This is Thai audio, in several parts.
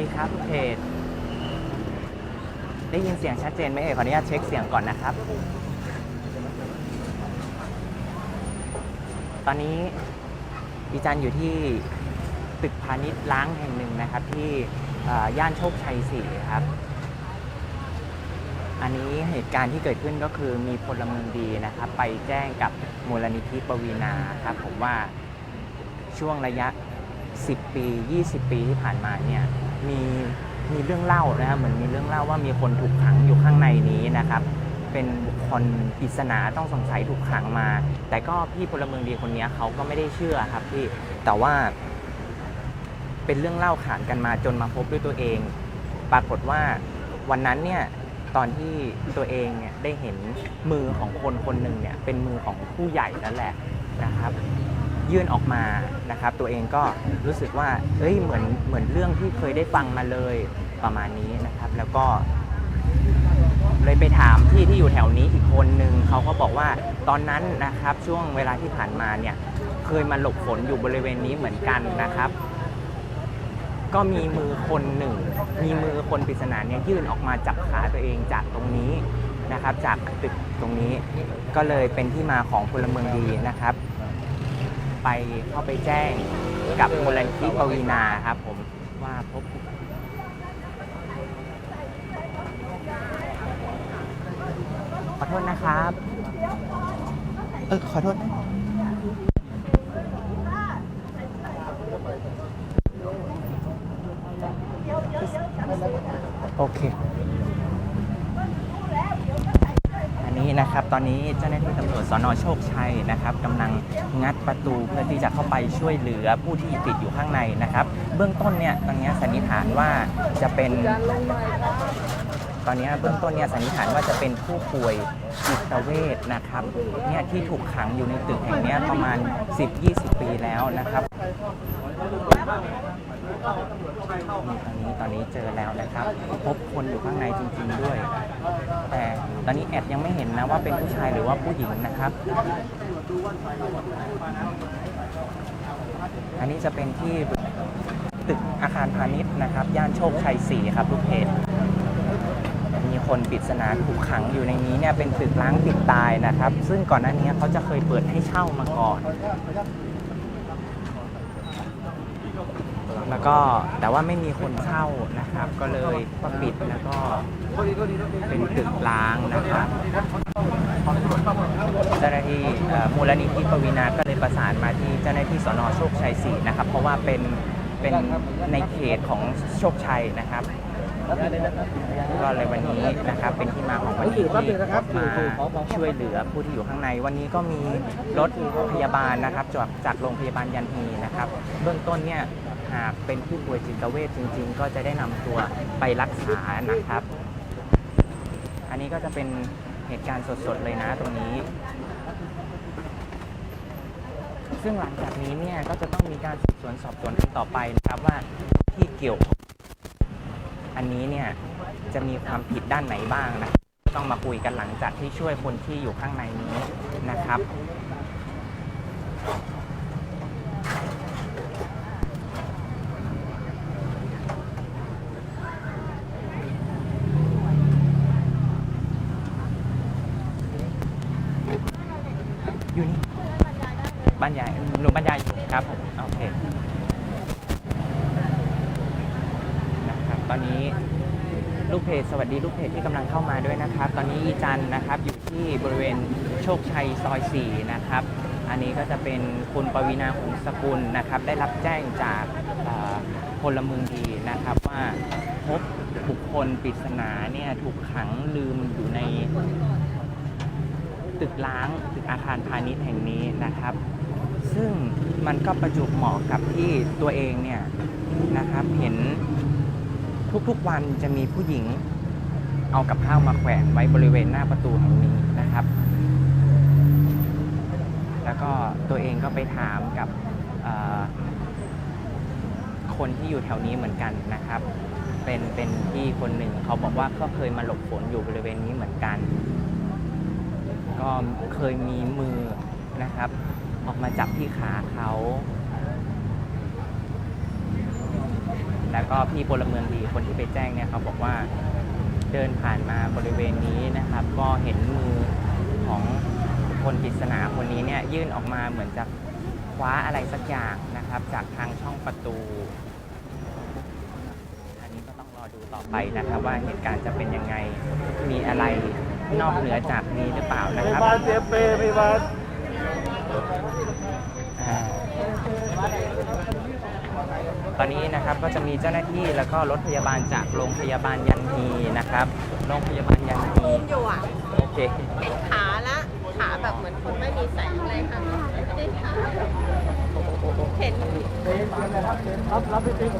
ดีครับลูกเพจได้ยินเสียงชัดเจนไหมเอ่ยขออนุญาตเช็คเสียงก่อนนะครับ ตอนนี้ดิจันอยู่ที่ตึกพาณิชย์ล้างแห่งหนึ่งนะครับ ที่ย่านโชคชัยสี่ครับ อันนี้เหตุการณ์ที่เกิดขึ้นก็คือมีพลเมืองดีนะครับ ไปแจ้งกับมูลนิธิปวีนาครับ ผมว่าช่วงระยะ 10 ปี 20 ปีที่ผ่านมาเนี่ย มีมีเรื่องเล่านะครับเหมือนมีเรื่องเล่าว่ามีคนถูกขังอยู่ข้างในนี้นะครับ เป็นบุคคลปริศนาต้องสงสัยถูกขังมา แต่ก็พี่พลเมืองดีคนนี้เขาก็ไม่ได้เชื่อครับพี่แต่ว่า เป็นเรื่องเล่าขานกันมาจนมาพบด้วยตัวเอง ปรากฏว่าวันนั้นเนี่ยตอนที่ตัวเองเนี่ยได้เห็นมือของคนคนหนึ่งเนี่ยเป็นมือของผู้ใหญ่นั่นแหละนะครับ ยื่นออกมานะครับ ตัวเองก็รู้สึกว่าเอ้ยเหมือนเหมือนเรื่องที่เคยได้ฟังมาเลยประมาณนี้นะครับ แล้วก็ เลยไปถามพี่ที่อยู่แถวนี้อีกคนนึงเขาก็บอกว่าตอนนั้นนะครับ ช่วงเวลาที่ผ่านมาเนี่ย เคยมาหลบฝนอยู่บริเวณนี้เหมือนกันนะครับ ก็มีมือคนหนึ่ง มีมือคนปริศนาเนี่ยยื่นออกมาจับขาตัวเองจากตรงนี้นะครับ จากตึกตรงนี้ก็เลยเป็นที่มาของพลเมืองดีนะครับ ไปเข้าไปแจ้งกับมูลนิธิปวีนาครับผมว่าพบขอโทษนะครับ เออขอโทษนะโอเค อันนี้นะครับ ตอนนี้เจ้าหน้าที่ตำรวจสนโชคชัย นะครับกำลังงัดประตูเพื่อที่จะเข้าไปช่วยเหลือผู้ที่ติดอยู่ข้างในนะครับ เบื้องต้นเนี่ยตอนนี้สันนิษฐานว่าจะเป็น ตอนนี้เบื้องต้นเนี่ยสันนิษฐานว่าจะเป็นผู้ป่วยจิตเวชนะครับเนี่ยที่ถูกขังอยู่ในตึกแห่งนี้ประมาณ 10-20 ปีแล้วนะครับ นี่ตอนนี้ตอนนี้เจอแล้วนะครับ พบคนอยู่ข้างในจริง ๆด้วย แต่ตอนนี้แอดยังไม่เห็นนะว่าเป็นผู้ชายหรือว่าผู้หญิงนะครับ อันนี้จะเป็นที่ตึกอาคารพาณิชย์นะครับ ย่านโชคชัย 4 ครับลูกเพจมีคนปริศนาถูกขังอยู่ในนี้เนี่ยเป็นตึกล้างปิดตายนะครับ ซึ่งก่อนหน้านี้เขาจะเคยเปิดให้เช่ามาก่อน แล้วก็แต่ว่าไม่มีคนเช่านะครับ ก็เลยปิดแล้วก็เป็นตึกล้างนะครับเจ้าหน้าที่มูลนิธิปวีนาก็เลยประสานมาที่เจ้าหน้าที่สนโชคชัย4นะครับ เพราะว่าเป็นเป็นในเขตของโชคชัยนะครับก็เลยวันนี้นะครับเป็นที่มาของวันนี้ที่มาช่วยเหลือผู้ที่อยู่ข้างใน วันนี้ก็มีรถพยาบาลนะครับจากจากโรงพยาบาลยันฮีนะครับ เบื้องต้นเนี่ย หากเป็นผู้ป่วยจิตเวชจริง ๆ ก็จะได้นำตัวไปรักษานะครับ อันนี้ก็จะเป็นเหตุการณ์สดๆเลยนะตรงนี้ ซึ่งหลังจากนี้เนี่ยก็จะต้องมีการสืบสวนสอบสวนกันต่อไปนะครับว่าที่เกี่ยวองอันนี้เนี่ยจะมีความผิดด้านไหนบ้างนะต้องมาคุยกันหลังจากที่ช่วยคนที่อยู่ข้างในนี้นะครับ อยู่นี่บ้านใหญ่หนูบ้านใหญ่อยู่ครับผมโอเค นะครับ ตอนนี้ลูกเพจสวัสดีลูกเพจที่กำลังเข้ามาด้วยนะครับ ตอนนี้อีจันนะครับอยู่ที่บริเวณโชคชัยซอย 4 นะครับ อันนี้ก็จะเป็นคุณปวีนาหงสกุลนะครับ ได้รับแจ้งจากพลเมืองดีนะครับว่าพบบุคคลปริศนาเนี่ยถูกขังลืมอยู่ในตึกล้างตึกอาคารพาณิชย์แห่งนี้นะครับ ซึ่งมันก็ประจวบเหมาะกับที่ตัวเองเนี่ยนะครับเห็น ทุกๆวันจะมีผู้หญิงเอากับข้าวมาแขวนไว้บริเวณหน้าประตูแห่งนี้นะครับ แล้วก็ตัวเองก็ไปถามกับคนที่อยู่แถวนี้เหมือนกันนะครับ เป็นเป็นพี่คนหนึ่งเขาบอกว่าก็เคยมาหลบฝนอยู่บริเวณนี้เหมือนกัน ก็เคยมีมือนะครับ ออกมาจับที่ขาเขา แล้วก็พี่พลเมืองดีคนที่ไปแจ้งเนี่ยเขาบอกว่าเดินผ่านมาบริเวณนี้นะครับ ก็เห็นมือของคนปริศนาคนนี้เนี่ยยื่นออกมาเหมือนจะคว้าอะไรสักอย่างนะครับ จากทางช่องประตู อันนี้ก็ต้องรอดูต่อไปนะครับ ว่าเหตุการณ์จะเป็นยังไงมีอะไรนอกเหนือจากนี้หรือเปล่านะครับยาบาลเจ็บเปรย์พยาบาล อ่า ตอนนี้นะครับก็จะมีเจ้าหน้าที่แล้วก็รถพยาบาลจากโรงพยาบาลยันฮีนะครับ โรงพยาบาลยันฮีซูมอยู่อะโอเคเห็นขาละขาแบบเหมือนคนไม่มีแสงเลยค่ะไม่ได้ขาเห็นรับรับพี่ติ๊ก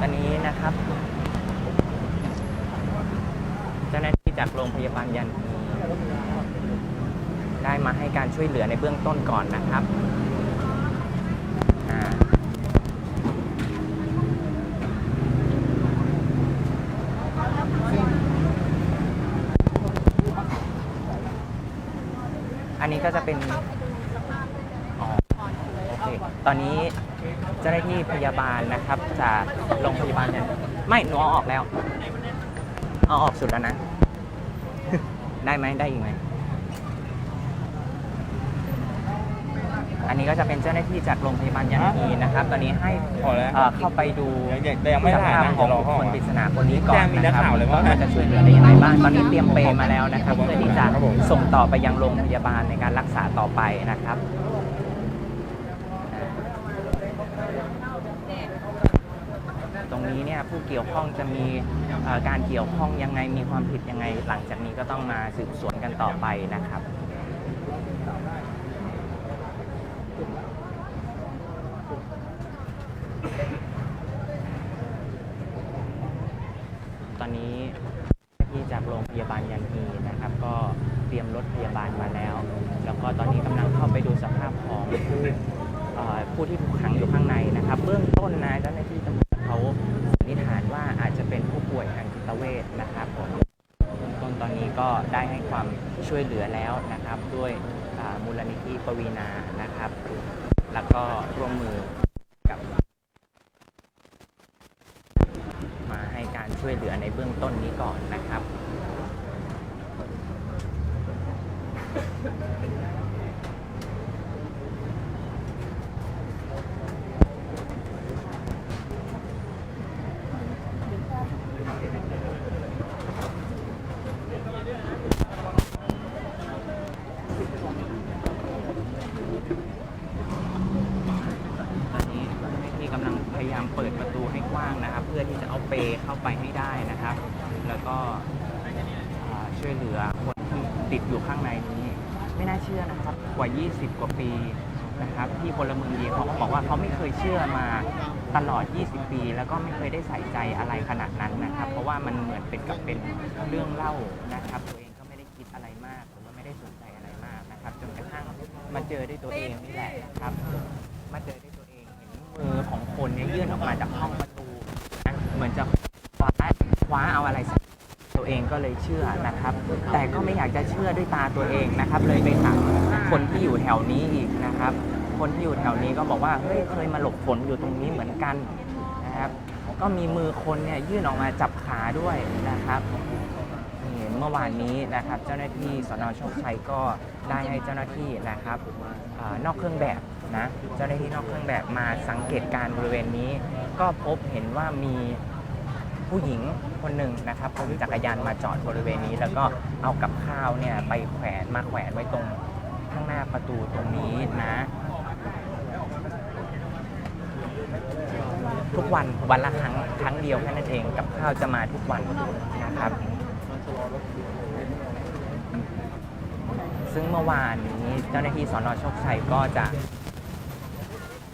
ตอนนี้นะครับ เจ้าหน้าที่จากโรงพยาบาลยันฮีได้ มาให้การช่วยเหลือในเบื้องต้นก่อนนะครับอันนี้ก็จะเป็นอ๋อโอเค ตอนนี้เจ้าหน้าที่พยาบาลนะครับจากโรงพยาบาลยันไม่หนูเอาออกแล้ว เอาออกสุดแล้วนะ ได้ไหมได้อีกไหม อันนี้ก็จะเป็นเจ้าหน้าที่จากโรงพยาบาลยันฮีนะครับ ตอนนี้ให้พอแล้วเอ่อเข้าไปดูยังยังไม่ได้สภาพนะของเดี๋ยวรอบุคเขาคลออกปริศนาคนนี้ก่อนแจ้งมีนันะกครับข่าวเลยว่าว่าจะช่วยเหลือได้ยังไงบ้างตอนนี้เตรียมเปรย์มาแล้วนะครับครับผมเพื่อที่จะครับผม ส่งต่อไปยังโรงพยาบาลในการรักษาต่อไปนะครับ ตรงนี้เนี่ยผู้เกี่ยวข้องจะมีเอ่อการเกี่ยวข้องยังไงมีความผิดยังไง หลังจากนี้ก็ต้องมาสืบสวนกันต่อไปนะครับ ตอนนี้ที่จากโรงพยาบาลยันฮีนะครับ ก็เตรียมรถพยาบาลมาแล้ว แล้วก็ตอนนี้กำลังเข้าไปดูสภาพของผู้เอ่อผู้ที่ถูกขังอยู่ข้างในนะครับ เบื้องต้นนะเจ้าหน้าที่ตำรวจเขาสันนิษฐานว่าอาจจะเป็นผู้ป่วยทางจิตเวชนะครับผมเบื้องต้นตอนนี้ก็ได้ให้ความช่วยเหลือแล้วนะครับ ด้วยอ่ามูลนิธิปวีนานะครับ แล้ว ก็ร่วมมือกับ มาให้การช่วยเหลือในเบื้องต้นนี้ก่อนนะครับ ตอนนี้เจ้าหน้าที่กำลังพยายามเปิดประตูให้กว้างนะครับ เพื่อที่จะเอาเปรย์เข้าไปให้ได้นะครับ แล้วก็อ่าช่วยเหลือคนที่ติดอยู่ข้างในนี้ ไม่น่า เชื่อนะครับกว่า 20 กว่าปีนะครับที่พลเมืองดีเขาก็บอกว่าเขาไม่เคยเชื่อมาตลอด 20 ปี แล้วก็ไม่เคยได้ใส่ใจอะไรขนาดนั้นนะครับ เพราะว่ามันเหมือนเป็นกับเป็นเรื่องเล่านะครับตัวเองก็ไม่ได้คิดอะไรมากหรือว่าไม่ได้สนใจอะไรมากนะครับจนกระทั่งมาเจอด้วยตัวเองนี่แหละนะครับมาเจอด้วยตัวเองเห็นมือของคนเนี่ยยื่นออกมาจากห้องประตูนะเหมือนจะคว้าคว้าเอาอะไรสัก เองก็เลยเชื่อนะครับ แต่ก็ไม่อยากจะเชื่อด้วยตาตัวเองนะครับ เลยไปถามคนที่อยู่แถวนี้อีกนะครับ คนที่อยู่แถวนี้ก็บอกว่าเฮ้ยเคยมาหลบฝนอยู่ตรงนี้เหมือนกันนะครับ ก็มีมือคนเนี่ยยื่นออกมาจับขาด้วยนะครับเมื่อวานนี้นะครับ เจ้าหน้าที่สนโชคชัยก็ได้ให้เจ้าหน้าที่นะครับอนอกเครื่องแบบนะเจ้าหน้าที่นอกเครื่องแบบมาสังเกตการณ์บริเวณนี้ ก็พบเห็นว่ามี ผู้หญิงคนหนึ่งนะครับขี่จักรยานมาจอดบริเวณนี้ แล้วก็เอากับข้าวเนี่ยไปแขวนมาแขวนไว้ตรงข้างหน้าประตูตรงนี้นะ ทุกวันวันละครั้งครั้งเดียวแค่นั้นเองกับข้าวจะมาทุกวันนะครับซึ่งเมื่อวานนี้เจ้าหน้าที่สอนอโชคชัยก็จะ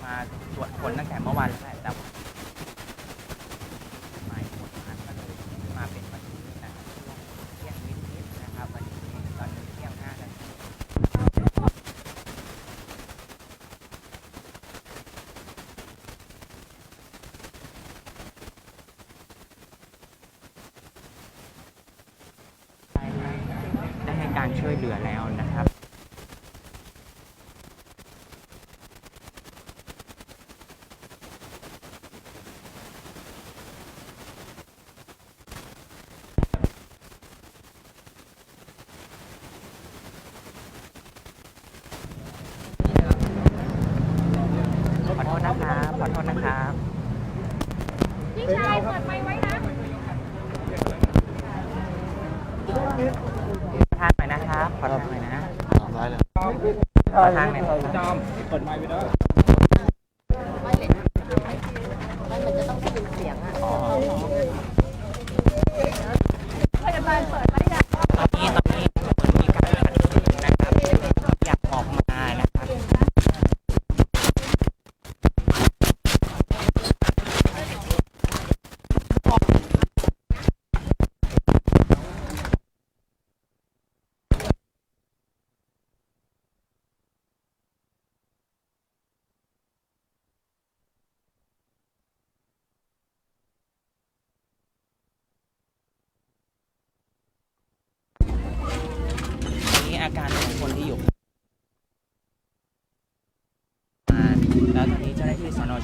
มาตรวจค้นตั้งแต่เมื่อวาน ลือแล้วนะครับขอโทษนะครับขอโทษนะครับ พี่ชายเปิดไฟไว้ ขอทางไหนจอมเปิดไมค์ไปด้ว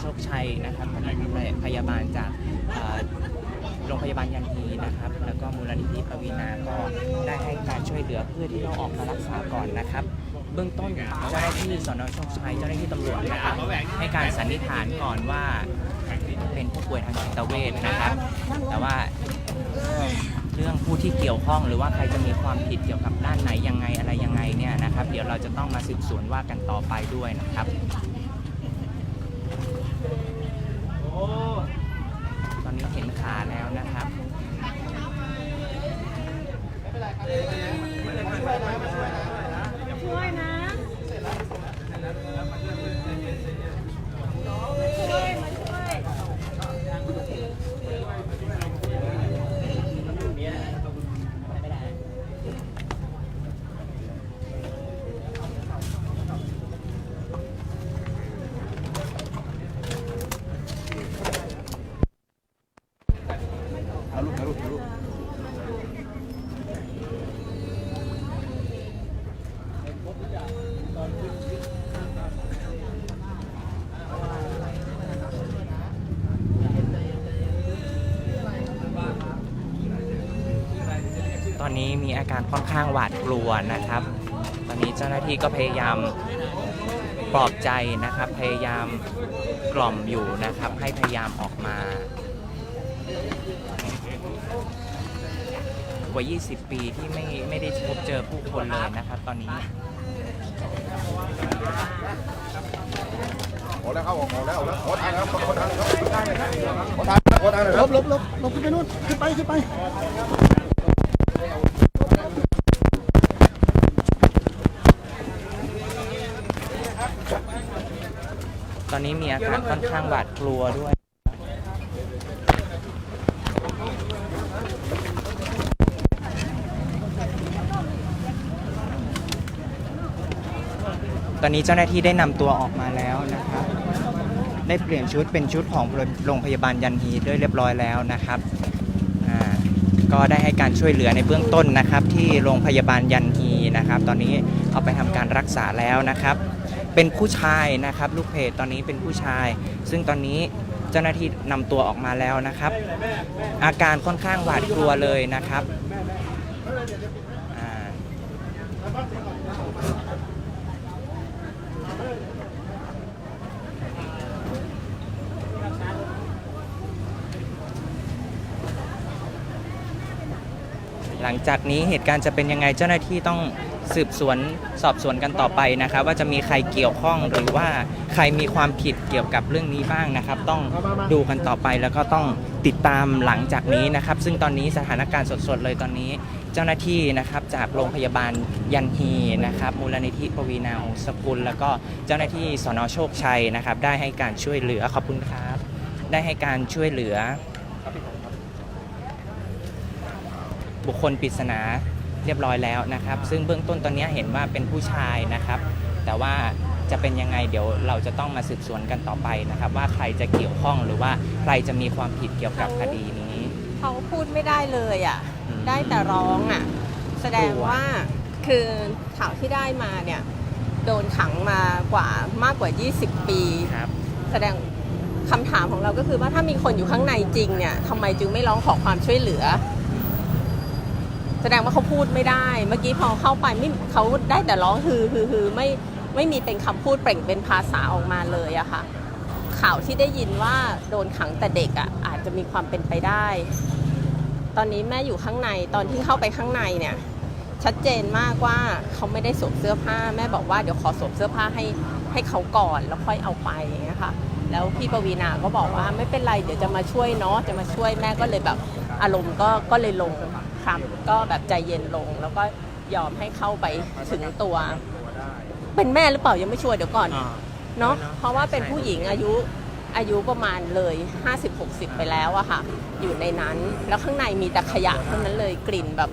โชคชัยนะครับพพยาบาลจากโรงพยาบาลยันฮีนะครับ แล้วก็มูลนิธิปวีนาก็ได้ให้การช่วยเหลือเพื่อที่เราออกมารักษาก่อนนะครับ เบื้องต้นเจ้าหน้าที่สนโชคชัยเจ้าหน้าที่ตำรวจนะครับให้การสันนิษฐานก่อนว่าเป็นผู้ป่วยทางจิตเวชนะครับ แต่ว่าเรื่องผู้ที่เกี่ยวข้องหรือว่าใครจะมีความผิดเกี่ยวกับด้านไหนยังไงอะไรยังไงเนี่ยนะครับ เดี๋ยวเราจะต้องมาสืบสวนว่ากันต่อไปด้วยนะครับ ตอนนี้เห็นขาแล้วนะครับช่วยนะช่วยมา นนี้มีอาการค่อนข้างหวาดกลัวนะครับ ตอนนี้เจ้าหน้าที่ก็พยายามปลอบใจนะครับ พยายามกล่อมอยู่นะครับ ให้พยายามออกมากว่า 20 ปีที่ไม่ไม่ได้พบเจอผู้คนเลยนะครับ ตอนนี้ออกแล้วครับออกแล้วออกแล้วขอทางครับขอทางครับขอทางครับขอทางขอทางเลยครับลบลบลบขึ้นไปนู่นขึ้นไปขึ้นไป ตอนนี้มีอาการค่อนข้างหวาดกลัวด้วยตอนนี้เจ้าหน้าที่ได้นำตัวออกมาแล้วนะครับ ได้เปลี่ยนชุดเป็นชุดของโรงพยาบาลยันฮีด้วยเรียบร้อยแล้วนะครับอ่าก็ได้ให้การช่วยเหลือในเบื้องต้นนะครับ ที่โรงพยาบาลยันฮีนะครับ ตอนนี้เอาไปทำการรักษาแล้วนะครับ เป็นผู้ชายนะครับ ลูกเพจตอนนี้เป็นผู้ชาย ซึ่งตอนนี้เจ้าหน้าที่นำตัวออกมาแล้วนะครับ อาการค่อนข้างหวาดกลัวเลยนะครับหลังจากนี้เหตุการณ์จะเป็นยังไงเจ้าหน้าที่ต้อง สืบสวนสอบสวนกันต่อไปนะครับ ว่าจะมีใครเกี่ยวข้องหรือว่าใครมีความผิดเกี่ยวกับเรื่องนี้บ้างนะครับ ต้องดูกันต่อไปแล้วก็ต้องติดตามหลังจากนี้นะครับ ซึ่งตอนนี้สถานการณ์สดๆเลยตอนนี้ เจ้าหน้าที่นะครับจากโรงพยาบาลยันฮีนะครับมูลนิธิปวีนาสกุล แล้วก็เจ้าหน้าที่สนโชคชัยนะครับ ได้ให้การช่วยเหลือขอบคุณครับ ได้ให้การช่วยเหลือบุคคลปริศนา เรียบร้อยแล้วนะครับ ซึ่งเบื้องต้นตอนนี้เห็นว่าเป็นผู้ชายนะครับ แต่ว่าจะเป็นยังไงเดี๋ยวเราจะต้องมาสืบสวนกันต่อไปนะครับ ว่าใครจะเกี่ยวข้องหรือว่าใครจะมีความผิดเกี่ยวกับคดีนี้ เขาพูดไม่ได้เลยอะอืมได้แต่ร้องอะ แสดงว่าคือข่าวที่ได้มาเนี่ย โดนขังมากว่ามากกว่า 20 ปีครับแสดงคำถามของเราก็คือว่าถ้ามีคนอยู่ข้างในจริงเนี่ยทำไมจึงไม่ร้องขอความช่วยเหลือ แสดงว่าเขาพูดไม่ได้ เมื่อกี้พอเข้าไปไม่เขาได้แต่ร้องฮือฮือฮือไม่ไม่มีเป็นคำพูดเปล่งเป็นภาษาออกมาเลยอะค่ะ ข่าวที่ได้ยินว่าโดนขังแต่เด็กอะอาจจะมีความเป็นไปได้ ตอนนี้แม่อยู่ข้างในตอนที่เข้าไปข้างในเนี่ย ชัดเจนมากว่าเขาไม่ได้สวมเสื้อผ้า แม่บอกว่าเดี๋ยวขอสวมเสื้อผ้าให้ให้เขาก่อนแล้วค่อยเอาไปอย่างเงี้ยค่ะแล้วพี่ปวีนาก็บอกว่าไม่เป็นไรเดี๋ยวจะมาช่วยเนาะจะมาช่วยแม่ก็เลยแบบอารมณ์ก็ก็เลยลง ครับก็แบบใจเย็นลง แล้วก็ยอมให้เข้าไปถึงตัว เป็นแม่หรือเปล่ายังไม่ชัวร์เดี๋ยวก่อนเนาะเพราะว่าเป็นผู้หญิงอายุอายุประมาณเลย 50-60 ไปแล้วอะค่ะ อยู่ในนั้น แล้วข้างในมีแต่ขยะเท่านั้นเลยกลิ่นแบบ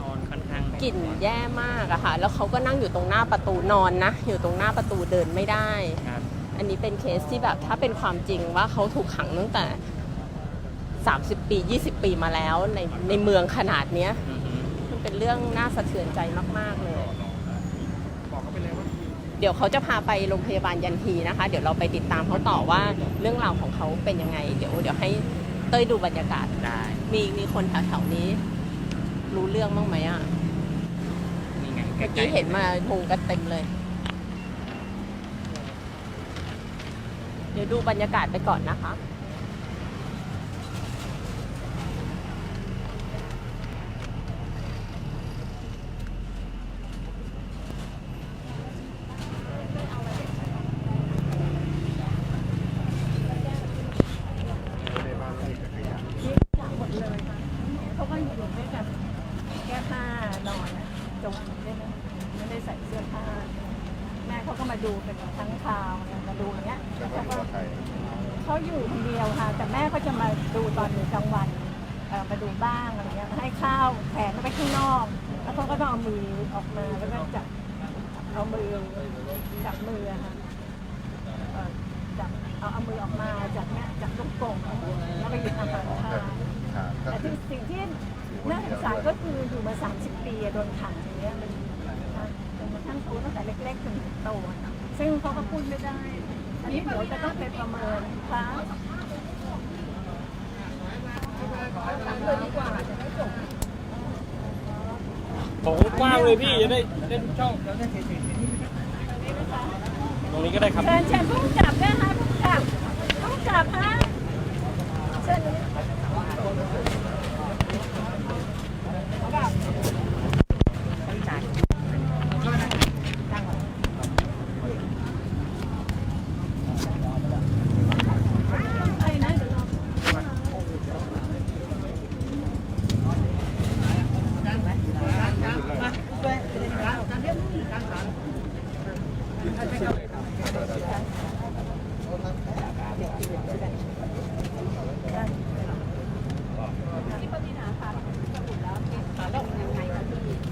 นอนค่อนข้างกลิ่นแย่มากอะค่ะ แล้วเขาก็นั่งอยู่ตรงหน้าประตูนอนนะ อยู่ตรงหน้าประตูเดินไม่ได้ ครับอันนี้เป็นเคสที่แบบถ้าเป็นความจริงว่าเขาถูกขังตั้งแต่ 30 ปี 20 ปีมาแล้วในในเมืองขนาดเนี้ยอือฮึมันเป็นเรื่องน่าสะเทือนใจมาก ๆ เลย เดี๋ยวเขาจะพาไปโรงพยาบาลยันทีนะคะ เดี๋ยวเราไปติดตามเขาต่อว่าเรื่องราวของเขาเป็นยังไง เดี๋ยวเดี๋ยวให้เต้ยดูบรรยากาศได้ มีมีคนแถวๆนี้ รู้เรื่องบ้างไหมอะนี่ไงใกเมื่อล้กี้ๆเห็นมามุงกันเต็มเลย เดี๋ยวดูบรรยากาศไปก่อนนะคะ หมดเลยค่ะเขาก็อยู่ด้วยกันแก้ผ้านอนอะจงได้ไหมไม่ได้ใส่เสื้อผ้า แม่เขาก็มาดูเป็นทั้งคราวเนี่ยมาดูอย่างเงี้ย แต่เขาอยู่กับใคร เขาอยู่คนเดียวค่ะ แต่แม่ก็จะมาดูตอนกลางวันเอ่อมาดูบ้างอะไรเงี้ยให้ข้าวแผนไปข้างนอก แล้วเขาก็ต้องเอามือออกมาแล้วก็จับเอามือจับมืออะค่ะเอ่อจับเอาเอามือออกมาจากเนี้ยจากลูกโป่งแล้วก็หยิบอาหารทาน ครับก็ แต่ คือ ที่สิ่งที่น่าสงสาร ก็คืออยู่มา 30 ปีอะโดนขังอย่างเงี้ยมันนะจนกระทั่งโตตั้งแต่เล็กๆจนถึงโตอะซึ่งเขาก็พูดไม่ได้อันนี้เดี๋ยวจะต้องไปประเมินค่ะเลยดีกว่าจะได้จบของกว้างเลยพี่จะได้เล่นช่องตรงนี้ก็ได้ครับ เชิญเชิญผู้กำกับด้วยค่ะผู้กำกับผู้กำกับฮะเชิญ ไปนะเดี๋ยวรอ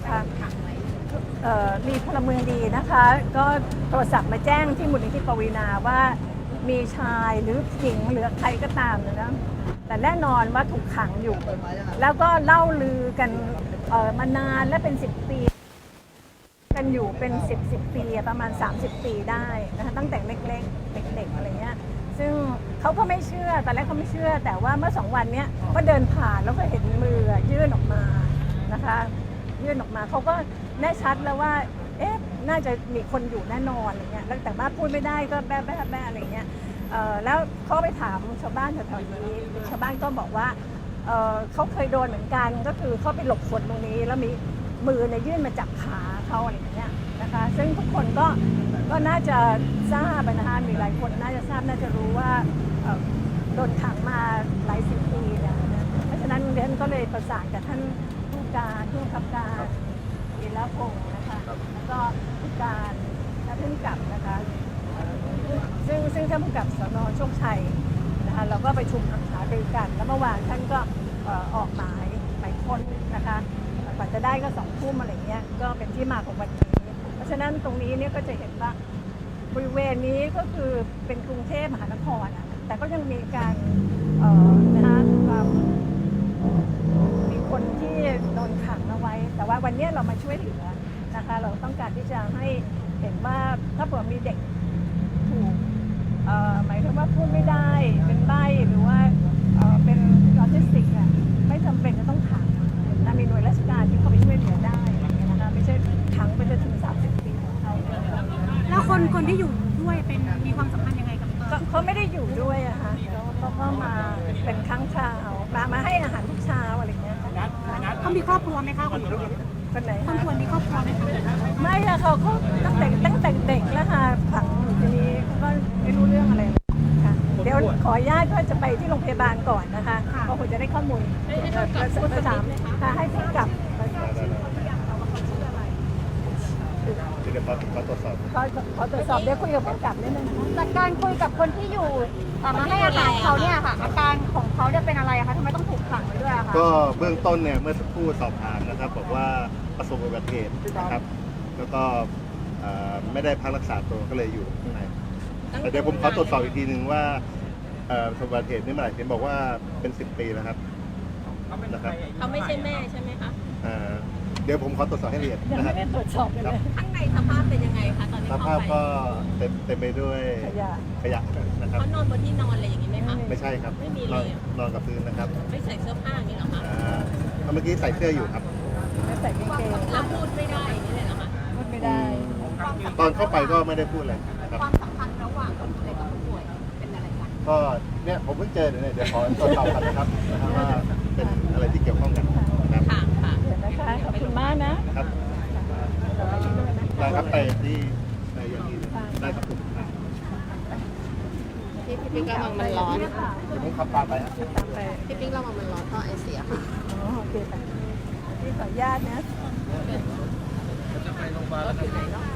ค่ะเอ่อมีพลเมืองดี นะคะ ก็โทรศัพท์มาแจ้งที่มูลนิธิปวีนาว่ามีชายหรือหญิงหรือใครก็ตามนะแต่แน่นอนว่าถูกขังอยู่ แล้วก็เล่าลือกันเออมานานและเป็นสิบปี กันอยู่เป็นสิบสิบปีประมาณ 30 ปีได้นะคะตั้งแต่เล็กๆเด็กๆอะไรเงี้ยซึ่งเขาก็ไม่เชื่อตอนแรกเขาไม่เชื่อ แต่ว่าเมื่อสองวันเนี้ยก็เดินผ่านแล้วก็เห็นมือยื่นออกมานะคะ ยื่นออกมาเขาก็แน่ชัดแล้วว่า น่าจะมีคนอยู่แน่นอนอะไรเงี้ยแล้วแต่ว่าพูดไม่ได้ก็แบ๊ะแบ๊ะแบ๊ะอะไรเงี้ยเอ่อแล้วเขาไปถามชาวบ้านแถวๆนี้ชาวบ้านก็บอกว่าเอ่อเขาเคยโดนเหมือนกันก็คือเขาไปหลบฝนตรงนี้ แล้วมีมือเนี่ยยื่นมาจับขาเขาอะไรอย่างเงี้ยนะคะ ซึ่งทุกคนก็ก็น่าจะทราบนะคะมีหลายคนน่าจะทราบน่าจะรู้ว่าเอ่อโดนขังมาหลายสิบปีเนี่ยนะเพราะฉะนั้นเรนก็เลยประสานกับท่านผู้การผู้บังคับการอิรพงศ์นะคะแล้วก็ผู้ การและผู้กำกับนะคะซึ่งซึ่งท่านผู้กำกับสนโชคชัยนะคะเราก็ไปชุมหารือกัน แล้วเมื่อวานท่านก็ออกหมายหมายค้นนะคะกว่าจะได้ก็สองทุ่มอะไรเงี้ยก็เป็นที่มาของวันนี้ เพราะฉะนั้นตรงนี้เนี่ยก็จะเห็นว่าบริเวณนี้ก็คือเป็นกรุงเทพมหานครอะแต่ก็ยังมีการนะคะความมีคนที่โดนขังเอาไว้ แต่ว่าวันนี้เรามาช่วยเหลือ นะคะ เราต้องการที่จะให้เห็นว่าถ้าเผื่อมีเด็กถูกเอ่อหมายถึงว่าพูดไม่ได้เป็นใบ้หรือว่าเอ่อเป็นออทิสติกอะไม่จำเป็นจะต้องขังนะมีหน่วยราชการที่เข้าไปช่วยเหลือได้อย่างเงี้ยนะคะไม่ใช่ขังไปจนถึง30ปีของเขาแล้วคนคนที่อยู่ด้วยเป็นมีความสัมพันธ์ยังไงกับเอ่อก็เขาไม่ได้อยู่ด้วยอะค่ะเขาเขาก็มาเป็นครั้งคราวมามาให้อาหารทุกเช้าอะไรอย่างเงี้ยค่ะเขามีครอบครัวไหมคะคนนี้ คนไหนคนคะควรมีครอบครัวไหมคะไม่อะเขาเขาตั้งแต่ตั้งแต่เด็กแล้วค่ะฝังอยู่ที่นี้เขาก็ไม่รู้เรื่องอะไรเลยค่ะเดี๋ยวขออนุญาตก็จะไปที่โรงพยาบาลก่อนนะคะก็คงจะได้ข้อมูลประสามค่ะให้พี่กลับเดี๋ยวขอขอตรวจสอบขอขอตรวจสอบเดี๋ยวคุยกับผู้กำกับนิดนึงนะคะจากการคุยกับคนที่อยู่เอ่อมาให้อาหารเขาเนี่ยค่ะอาการของเขาเนี่ยเป็นอะไรอะคะทำไมต้องถูกขังไว้ด้วยอะคะ ก็เบื้องต้นเนี่ยเมื่อสักครู่สอบถามนะครับบอกว่าป ระสบอุบัติเหตุนะครับ แล้วก็เอ่อไม่ได้พักรักษาตัวก็เลยอยู่ข้างในแต่เดี๋ยวผมขอตรวจสอบอีกทีหนึ่งว่าเอ่อประสบอุบัติเหตุนี่เมื่อไหร่เห็นบอกว่าเป็น10ปีแล้วครับนะครับเขาไม่ใช่แม่ใช่ไหมคะ เอ่อเดี๋ยวผมขอตรวจสอบให้ละเอียดยังนะคไม่รับ ได้ตรวจสอบเลยครับ ข้างในสภาพเป็นยังไงคะตอนที่สเข้าภาพไปก็เต็มเต็มไปด้วยขยะ ขยะนะครับ เขานอนบนที่นอนอะไรอย่างนี้ไหมคะ ไม่ใช่ครับไม่มีนเลอนยอะนอนกับพื้นนะครับไม่ใส่เสื้อผ้าอย่างนี้เหรอคะ อ่าเมื่อกี้ใส่เสื้ออยู่ครับไม่ ใส่กางเกงแล้วพูดไม่ได้อย่างนี้เลยเหรอคะพูดไม่ได้ ตอนเข้าไปก็ไม่ได้พูดอะไรนะครับ ความสัมพันธ์ระหว่างคนป่วยกับผู้ป่วยเป็นอะไรกันก็เนี่ยผมเพิ่งเจอเนี่ยเดี๋ยวขอตรวจสอบกันนะครับนะครับว่าเป็นอะไรที่เกี่ยวข้องกันนะครับค่ะค่ะเดี๋ยวนะคะขอบคุณมากนะครับได้ครับไปที่ในอย่างนี้ได้ครับผมพี่พี่ปิ๊กระวังมันร้อนเดี๋ยวผมขับตามไปครับตามไปพี่ปิ๊กระวังมันร้อนท่อไอเสียค่ะ อ๋อโอเคค่ะพี่ ขออนุญาตนะแล้ว